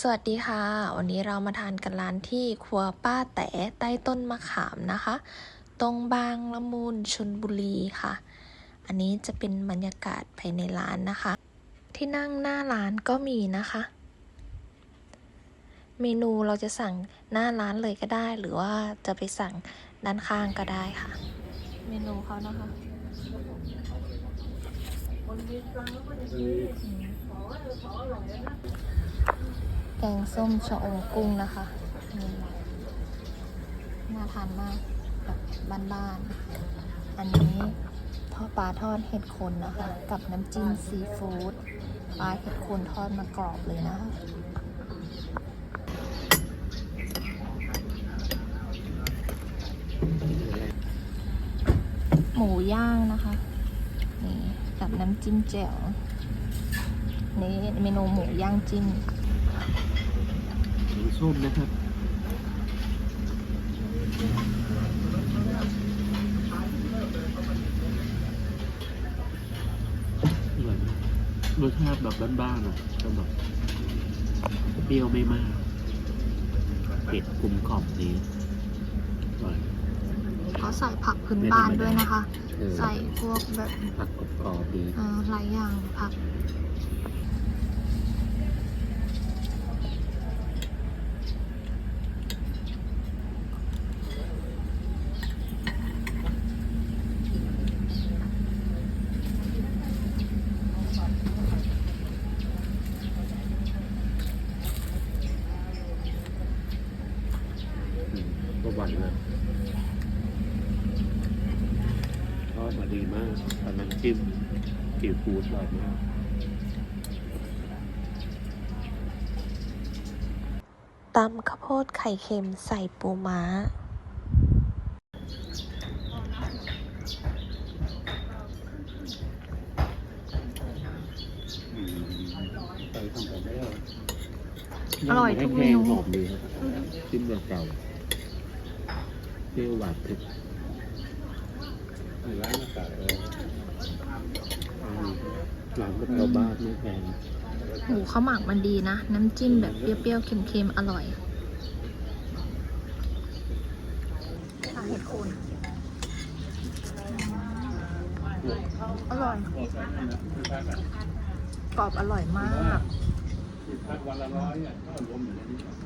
สวัสดีค่ะ วันนี้เรามาทานกันร้านที่ครัวป้าแต๋ใต้ต้นมะขามนะคะ ตรงบางละมุนชนบุรีค่ะ อันนี้จะเป็นบรรยากาศภายในร้านนะคะ ที่นั่งหน้าร้านก็มีนะคะ เมนูเราจะสั่งหน้าร้านเลยก็ได้ หรือว่าจะไปสั่งด้านข้างก็ได้ค่ะ เมนูเขานะคะ แกงส้มชะอมกุ้งนะคะนี่น่าทานมากแบบบ้านๆ อันนี้ทอดปลาทอดเห็ดคนนะคะ กับน้ำจิ้มซีฟู้ดปลาเห็ดคนทอดมากรอบเลยนะคะหมูย่างนะคะ นี่กับน้ำจิ้มแจ่วนี่เมนูหมูย่างจิ้ม ส้มนะครับอร่อยมากรสชาติแบบบ้านๆอะก็แบบเปรี้ยวไม่มากเผ็ดกลมกล่อมดีอร่อยเขาใส่ผักพื้นบ้านด้วยนะคะ เออใส่พวกแบบผักกรอบๆดี เอ่อหลายอย่างผัก วานเลยทอดมาดีมากตอนนั้นจิ้มซีฟู้ดอร่อยมากตำข้าวโพดไข่เค็มใส่ปูม้าอืมไปทำกันได้อร่อยทุกเมนูหอมดีครับจิ้มแบบเก่า เปรี้ยวหวานเผ็ดร้านอากาศเลยร้านก็แถวบ้านไม่แพงหมูข้าวหมักมันดีนะ น้ำจิ้มแบบเปรี้ยวๆ เค็มๆ อร่อยค่ะเห็ดโคนอร่อย กรอบอร่อยมากวันละร้อยอะก็รวมอยู่ในนี้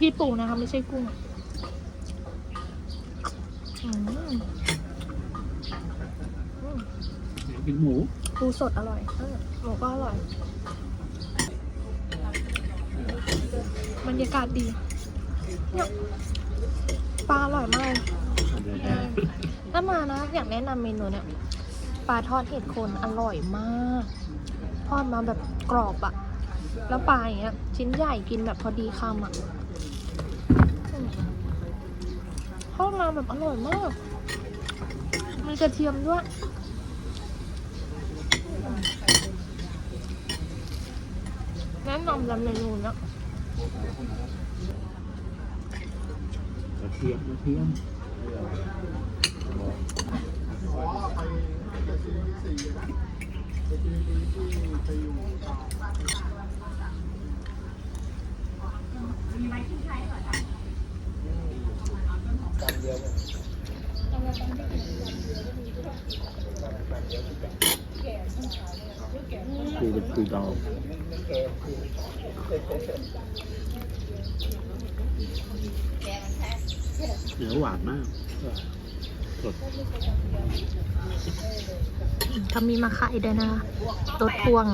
พี่ปูนะคะไม่ใช่กุ้งอืมอืมกินหมูปูสดอร่อยเออหมูก็อร่อย บรรยากาศดีเนี่ยปลาอร่อยมากเลยเออถ้ามานะ อยากแนะนำเมนูเนี่ยปลาทอดเห็ดโคนอร่อยมาก ทอดมาแบบกรอบอะ แล้วปลาอย่างเงี้ยชิ้นใหญ่กินแบบพอดีคำอะอืมทอดมาแบบอร่อยมาก มีกระเทียมด้วยแนะนำจำเมนูนี้ยกระเทียมกระเทียมปูเป็นปู ดองเนื้อหวานมากสดเขามีมาขายด้วยนะคะรถพวง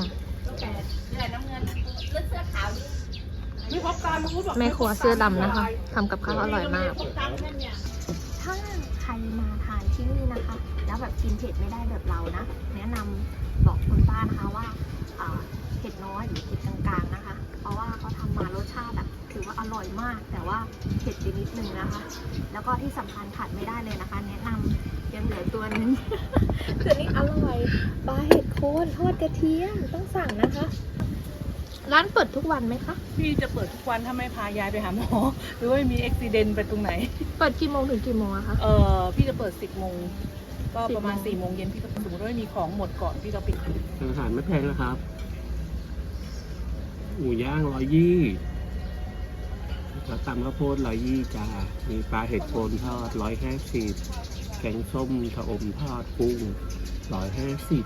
แม่ครัวเสื้อดำนะคะทำกับข้าวอร่อยมาก ถ้าใครมาทานที่นี่นะคะ แล้วแบบกินเผ็ดไม่ได้แบบเรานะ แนะนำบอกคุณป้าว่าอยู่จุดกลางๆนะคะ เพราะว่าเขาทำมารสชาติแบบถือว่าอร่อยมาก แต่ว่าเผ็ดไปนิดนึงนะคะ แล้วก็ที่สำคัญขาดไม่ได้เลยนะคะ แนะนำยังเหลือตัวหนึงคือนี่อร่อยปลาเห็ดโคนทอดกระเทียมต้องสั่งนะคะ ร้านเปิดทุกวันไหมคะพี่จะเปิดทุกวันถ้าไม่พายายไปหาหมอ หรือว่ามีอุบิเหตุไปตรงไหน เปิดกี่โมงถึงกี่โมงอะคะเออพี่จะเปิด 10โมง ก็ประมาณ10 4โมงเย็นพี่ก็สมมติว่าไม่มีของหมดก่อนพี่ก็ปิดอาหารไม่แพงนะครับหมูย่างร้อยยี่แล้วตำข้าวโพดร้อยยี่จ้า มีปลาเห็ดโคนทอดร้อยห้าสิบแกงส้มชะอมทอดกุ้งร้อยห้าสิบ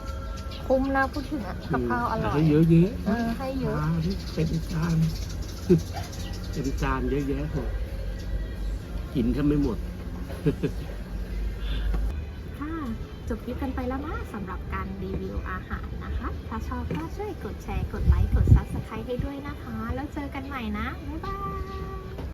คุ้มนะพูดถึงอะกับข้าวอร่อยให้เยอะแยะเออให้เยอะปลาที่เต็มจานเต็มจานเยอะแยะหมดกินแทบไม่หมดค่ะ จบคลิปกันไปแล้วนะสำหรับการรีวิวอาหารนะคะ ถ้าชอบก็ช่วยกดแชร์ กดไลค์ กด Subscribe ให้ด้วยนะคะ แล้วเจอกันใหม่นะ บ๊ายบาย